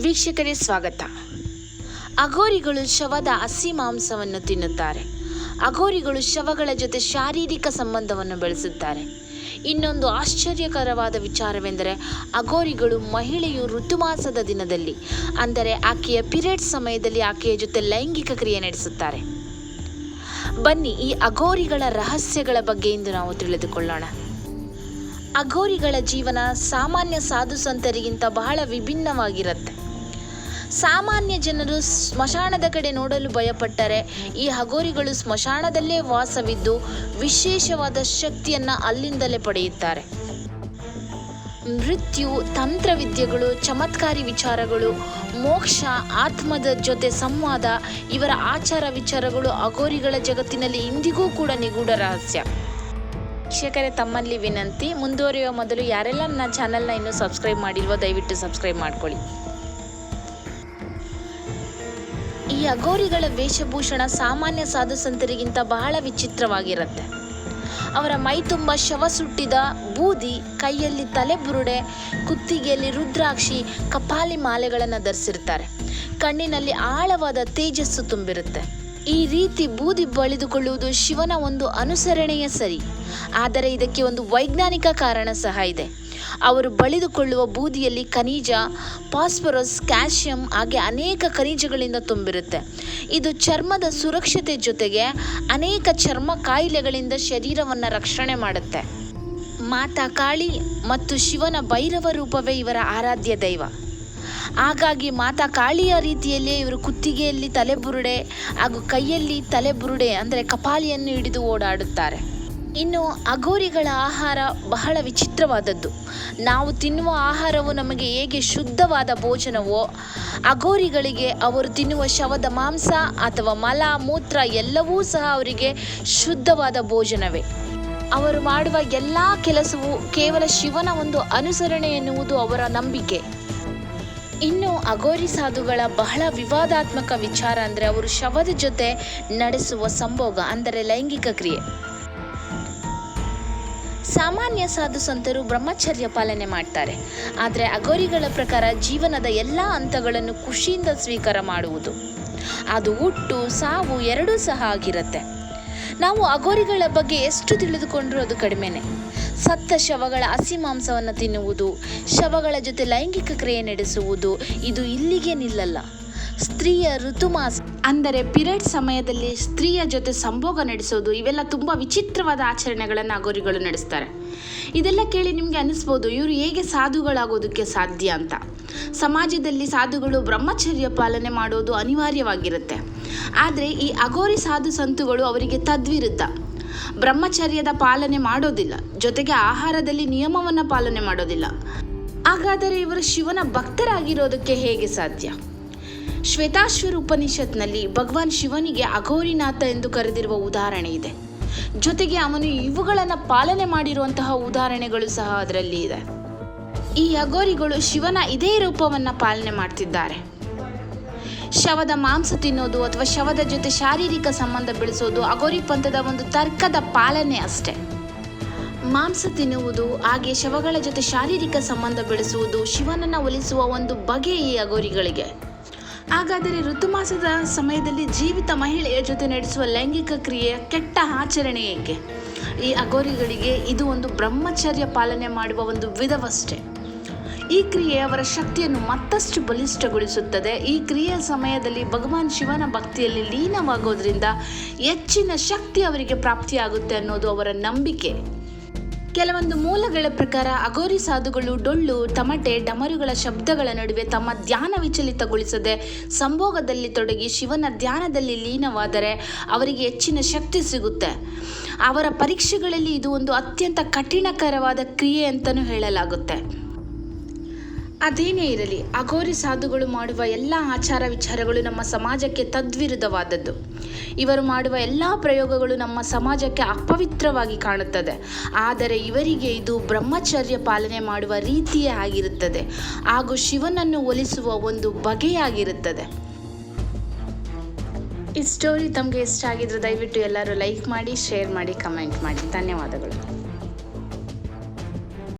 ವೀಕ್ಷಕರೇ ಸ್ವಾಗತ. ಅಘೋರಿಗಳು ಶವದ ಹಸಿ ಮಾಂಸವನ್ನು ತಿನ್ನುತ್ತಾರೆ. ಅಘೋರಿಗಳು ಶವಗಳ ಜೊತೆ ಶಾರೀರಿಕ ಸಂಬಂಧವನ್ನು ಬೆಳೆಸುತ್ತಾರೆ. ಇನ್ನೊಂದು ಆಶ್ಚರ್ಯಕರವಾದ ವಿಚಾರವೆಂದರೆ, ಅಘೋರಿಗಳು ಮಹಿಳೆಯು ಋತುಮಾಸದ ದಿನದಲ್ಲಿ, ಅಂದರೆ ಆಕೆಯ ಪಿರಿಯಡ್ ಸಮಯದಲ್ಲಿ ಆಕೆಯ ಜೊತೆ ಲೈಂಗಿಕ ಕ್ರಿಯೆ ನಡೆಸುತ್ತಾರೆ. ಬನ್ನಿ ಈ ಅಘೋರಿಗಳ ರಹಸ್ಯಗಳ ಬಗ್ಗೆ ಇಂದು ನಾವು ತಿಳಿದುಕೊಳ್ಳೋಣ. ಅಘೋರಿಗಳ ಜೀವನ ಸಾಮಾನ್ಯ ಸಾಧು ಸಂತರಿಗಿಂತ ಬಹಳ ವಿಭಿನ್ನವಾಗಿರುತ್ತೆ. ಸಾಮಾನ್ಯ ಜನರು ಸ್ಮಶಾನದ ಕಡೆ ನೋಡಲು ಭಯಪಟ್ಟರೆ ಈ ಹಗೋರಿಗಳು ಸ್ಮಶಾನದಲ್ಲೇ ವಾಸವಿದ್ದು ವಿಶೇಷವಾದ ಶಕ್ತಿಯನ್ನು ಅಲ್ಲಿಂದಲೇ ಪಡೆಯುತ್ತಾರೆ. ಮೃತ್ಯು, ತಂತ್ರವಿದ್ಯೆಗಳು, ಚಮತ್ಕಾರಿ ವಿಚಾರಗಳು, ಮೋಕ್ಷ, ಆತ್ಮದ ಜೊತೆ ಸಂವಾದ, ಇವರ ಆಚಾರ ವಿಚಾರಗಳು ಅಗೋರಿಗಳ ಜಗತ್ತಿನಲ್ಲಿ ಇಂದಿಗೂ ಕೂಡ ನಿಗೂಢ ರಹಸ್ಯ. ವೀಕ್ಷಕರೇ, ತಮ್ಮಲ್ಲಿ ವಿನಂತಿ, ಮುಂದುವರಿಯುವ ಮೊದಲು ಯಾರೆಲ್ಲ ನನ್ನ ಚಾನಲ್ನ ಇನ್ನೂ ಸಬ್ಸ್ಕ್ರೈಬ್ ಮಾಡಿಲ್ವೋ ದಯವಿಟ್ಟು ಸಬ್ಸ್ಕ್ರೈಬ್ ಮಾಡ್ಕೊಳ್ಳಿ. ಈ ಅಘೋರಿಗಳ ವೇಷಭೂಷಣ ಸಾಮಾನ್ಯ ಸಾಧು ಸಂತರಿಗಿಂತ ಬಹಳ ವಿಚಿತ್ರವಾಗಿರುತ್ತೆ. ಅವರ ಮೈ ತುಂಬ ಶವ ಸುಟ್ಟಿದ ಬೂದಿ, ಕೈಯಲ್ಲಿ ತಲೆಬುರುಡೆ, ಕುತ್ತಿಗೆಯಲ್ಲಿ ರುದ್ರಾಕ್ಷಿ, ಕಪಾಲಿ ಮಾಲೆಗಳನ್ನು ಧರಿಸಿರ್ತಾರೆ. ಕಣ್ಣಿನಲ್ಲಿ ಆಳವಾದ ತೇಜಸ್ಸು ತುಂಬಿರುತ್ತೆ. ಈ ರೀತಿ ಬೂದಿ ಬಳಿದುಕೊಳ್ಳುವುದು ಶಿವನ ಒಂದು ಅನುಸರಣೆಯ ಸರಿ. ಆದರೆ ಇದಕ್ಕೆ ಒಂದು ವೈಜ್ಞಾನಿಕ ಕಾರಣ ಸಹ ಇದೆ. ಅವರು ಬಳಿದುಕೊಳ್ಳುವ ಬೂದಿಯಲ್ಲಿ ಖನಿಜ, ಫಾಸ್ಫರಸ್ ಕ್ಯಾಲ್ಶಿಯಂ ಹಾಗೆ ಅನೇಕ ಖನಿಜಗಳಿಂದ ತುಂಬಿರುತ್ತೆ. ಇದು ಚರ್ಮದ ಸುರಕ್ಷತೆ ಜೊತೆಗೆ ಅನೇಕ ಚರ್ಮ ಕಾಯಿಲೆಗಳಿಂದ ಶರೀರವನ್ನು ರಕ್ಷಣೆ ಮಾಡುತ್ತೆ. ಮಾತಾ ಕಾಳಿ ಮತ್ತು ಶಿವನ ಭೈರವ ರೂಪವೇ ಇವರ ಆರಾಧ್ಯ ದೈವ. ಹಾಗಾಗಿ ಮಾತಾ ಕಾಳಿಯ ರೀತಿಯಲ್ಲಿ ಇವರು ಕುತ್ತಿಗೆಯಲ್ಲಿ ತಲೆಬುರುಡೆ ಹಾಗೂ ಕೈಯಲ್ಲಿ ತಲೆಬುರುಡೆ ಅಂದರೆ ಕಪಾಲಿಯನ್ನು ಹಿಡಿದು ಓಡಾಡುತ್ತಾರೆ. ಇನ್ನು ಅಘೋರಿಗಳ ಆಹಾರ ಬಹಳ ವಿಚಿತ್ರವಾದದ್ದು. ನಾವು ತಿನ್ನುವ ಆಹಾರವು ನಮಗೆ ಹೇಗೆ ಶುದ್ಧವಾದ ಭೋಜನವೋ, ಅಘೋರಿಗಳಿಗೆ ಅವರು ತಿನ್ನುವ ಶವದ ಮಾಂಸ ಅಥವಾ ಮಲ, ಮೂತ್ರ ಎಲ್ಲವೂ ಸಹ ಅವರಿಗೆ ಶುದ್ಧವಾದ ಭೋಜನವೇ. ಅವರು ಮಾಡುವ ಎಲ್ಲ ಕೆಲಸವು ಕೇವಲ ಶಿವನ ಒಂದು ಅನುಸರಣೆ ಎನ್ನುವುದು ಅವರ ನಂಬಿಕೆ. ಇನ್ನು ಅಘೋರಿ ಸಾಧುಗಳ ಬಹಳ ವಿವಾದಾತ್ಮಕ ವಿಚಾರ ಅಂದರೆ ಅವರು ಶವದ ಜೊತೆ ನಡೆಸುವ ಸಂಭೋಗ ಅಂದರೆ ಲೈಂಗಿಕ ಕ್ರಿಯೆ. ಸಾಮಾನ್ಯ ಸಾಧು ಸಂತರು ಬ್ರಹ್ಮಚರ್ಯ ಪಾಲನೆ ಮಾಡ್ತಾರೆ. ಆದರೆ ಅಗೋರಿಗಳ ಪ್ರಕಾರ ಜೀವನದ ಎಲ್ಲ ಹಂತಗಳನ್ನು ಖುಷಿಯಿಂದ ಸ್ವೀಕಾರ ಮಾಡುವುದು. ಅದು ಹುಟ್ಟು, ಸಾವು ಎರಡೂ ಸಹ ಆಗಿರುತ್ತೆ. ನಾವು ಅಗೋರಿಗಳ ಬಗ್ಗೆ ಎಷ್ಟು ತಿಳಿದುಕೊಂಡ್ರೂ ಅದು ಕಡಿಮೆನೆ. ಸತ್ತ ಶವಗಳ ಹಸಿ ಮಾಂಸವನ್ನು ತಿನ್ನುವುದು, ಶವಗಳ ಜೊತೆ ಲೈಂಗಿಕ ಕ್ರಿಯೆ ನಡೆಸುವುದು, ಇದು ಇಲ್ಲಿಗೆ ನಿಲ್ಲಲ್ಲ. ಸ್ತ್ರೀಯ ಋತುಮಾಸ. ಅಂದರೆ ಪಿರಿಯಡ್ ಸಮಯದಲ್ಲಿ ಸ್ತ್ರೀಯ ಜೊತೆ ಸಂಭೋಗ ನಡೆಸೋದು, ಇವೆಲ್ಲ ತುಂಬ ವಿಚಿತ್ರವಾದ ಆಚರಣೆಗಳನ್ನು ಅಗೋರಿಗಳು ನಡೆಸ್ತಾರೆ. ಇದೆಲ್ಲ ಕೇಳಿ ನಿಮಗೆ ಅನಿಸ್ಬೋದು ಇವರು ಹೇಗೆ ಸಾಧುಗಳಾಗೋದಕ್ಕೆ ಸಾಧ್ಯ ಅಂತ. ಸಮಾಜದಲ್ಲಿ ಸಾಧುಗಳು ಬ್ರಹ್ಮಚರ್ಯ ಪಾಲನೆ ಮಾಡೋದು ಅನಿವಾರ್ಯವಾಗಿರುತ್ತೆ. ಆದರೆ ಈ ಅಗೋರಿ ಸಾಧು ಸಂತುಗಳು ಅವರಿಗೆ ತದ್ವಿರುದ್ಧ. ಬ್ರಹ್ಮಚರ್ಯದ ಪಾಲನೆ ಮಾಡೋದಿಲ್ಲ, ಜೊತೆಗೆ ಆಹಾರದಲ್ಲಿ ನಿಯಮವನ್ನು ಪಾಲನೆ ಮಾಡೋದಿಲ್ಲ. ಹಾಗಾದರೆ ಇವರು ಶಿವನ ಭಕ್ತರಾಗಿರೋದಕ್ಕೆ ಹೇಗೆ ಸಾಧ್ಯ? ಶ್ವೇತಾಶ್ವರ ಉಪನಿಷತ್ನಲ್ಲಿ ಭಗವಾನ್ ಶಿವನಿಗೆ ಅಘೋರಿನಾಥ ಎಂದು ಕರೆದಿರುವ ಉದಾಹರಣೆ ಇದೆ. ಜೊತೆಗೆ ಅವನು ಇವುಗಳನ್ನು ಪಾಲನೆ ಮಾಡಿರುವಂತಹ ಉದಾಹರಣೆಗಳು ಸಹ ಅದರಲ್ಲಿ ಇದೆ. ಈ ಅಘೋರಿಗಳು ಶಿವನ ಇದೇ ರೂಪವನ್ನು ಪಾಲನೆ ಮಾಡ್ತಿದ್ದಾರೆ. ಶವದ ಮಾಂಸ ತಿನ್ನೋದು ಅಥವಾ ಶವದ ಜೊತೆ ಶಾರೀರಿಕ ಸಂಬಂಧ ಬೆಳೆಸೋದು ಅಗೋರಿ ಪಂಥದ ಒಂದು ತರ್ಕದ ಪಾಲನೆ ಅಷ್ಟೇ. ಮಾಂಸ ತಿನ್ನುವುದು, ಹಾಗೆ ಶವಗಳ ಜೊತೆ ಶಾರೀರಿಕ ಸಂಬಂಧ ಬೆಳೆಸುವುದು ಶಿವನನ್ನು ಒಲಿಸುವ ಒಂದು ಬಗೆ ಈ ಅಗೋರಿಗಳಿಗೆ ಹಾಗಾದರೆ ಋತುಮಾಸದ ಸಮಯದಲ್ಲಿ ಜೀವಿತ ಮಹಿಳೆಯ ಜೊತೆ ನಡೆಸುವ ಲೈಂಗಿಕ ಕ್ರಿಯೆಯ ಕೆಟ್ಟ ಆಚರಣೆ ಏಕೆ? ಈ ಅಗೋರಿಗಳಿಗೆ ಇದು ಒಂದು ಬ್ರಹ್ಮಚರ್ಯ ಪಾಲನೆ ಮಾಡುವ ಒಂದು ವಿಧವಷ್ಟೇ. ಈ ಕ್ರಿಯೆ ಅವರ ಶಕ್ತಿಯನ್ನು ಮತ್ತಷ್ಟು ಬಲಿಷ್ಠಗೊಳಿಸುತ್ತದೆ. ಈ ಕ್ರಿಯೆಯ ಸಮಯದಲ್ಲಿ ಭಗವಾನ್ ಶಿವನ ಭಕ್ತಿಯಲ್ಲಿ ಲೀನವಾಗೋದ್ರಿಂದ ಹೆಚ್ಚಿನ ಶಕ್ತಿ ಅವರಿಗೆ ಪ್ರಾಪ್ತಿಯಾಗುತ್ತೆ ಅನ್ನೋದು ಅವರ ನಂಬಿಕೆ. ಕೆಲವೊಂದು ಮೂಲಗಳ ಪ್ರಕಾರ ಅಗೋರಿ ಸಾಧುಗಳು ಡೊಳ್ಳು, ತಮಟೆ, ಡಮರುಗಳ ಶಬ್ದಗಳ ನಡುವೆ ತಮ್ಮ ಧ್ಯಾನ ವಿಚಲಿತಗೊಳಿಸದೆ ಸಂಭೋಗದಲ್ಲಿ ತೊಡಗಿ ಶಿವನ ಧ್ಯಾನದಲ್ಲಿ ಲೀನವಾದರೆ ಅವರಿಗೆ ಹೆಚ್ಚಿನ ಶಕ್ತಿ ಸಿಗುತ್ತೆ. ಅವರ ಪರೀಕ್ಷೆಗಳಲ್ಲಿ ಇದು ಒಂದು ಅತ್ಯಂತ ಕಠಿಣಕರವಾದ ಕ್ರಿಯೆ ಅಂತಲೂ ಹೇಳಲಾಗುತ್ತೆ. ಅದೇನೇ ಇರಲಿ, ಅಘೋರಿ ಸಾಧುಗಳು ಮಾಡುವ ಎಲ್ಲ ಆಚಾರ ವಿಚಾರಗಳು ನಮ್ಮ ಸಮಾಜಕ್ಕೆ ತದ್ವಿರುದ್ಧವಾದದ್ದು. ಇವರು ಮಾಡುವ ಎಲ್ಲ ಪ್ರಯೋಗಗಳು ನಮ್ಮ ಸಮಾಜಕ್ಕೆ ಅಪವಿತ್ರವಾಗಿ ಕಾಣುತ್ತದೆ. ಆದರೆ ಇವರಿಗೆ ಇದು ಬ್ರಹ್ಮಚರ್ಯ ಪಾಲನೆ ಮಾಡುವ ರೀತಿಯೇ ಆಗಿರುತ್ತದೆ. ಹಾಗೂ ಶಿವನನ್ನು ಒಲಿಸುವ ಒಂದು ಬಗೆಯಾಗಿರುತ್ತದೆ. ಈ ಸ್ಟೋರಿ ತಮಗೆ ಇಷ್ಟ ಆಗಿದ್ರೆ ದಯವಿಟ್ಟು ಎಲ್ಲರೂ ಲೈಕ್ ಮಾಡಿ ಶೇರ್ ಮಾಡಿ ಕಮೆಂಟ್ ಮಾಡಿ. ಧನ್ಯವಾದಗಳು.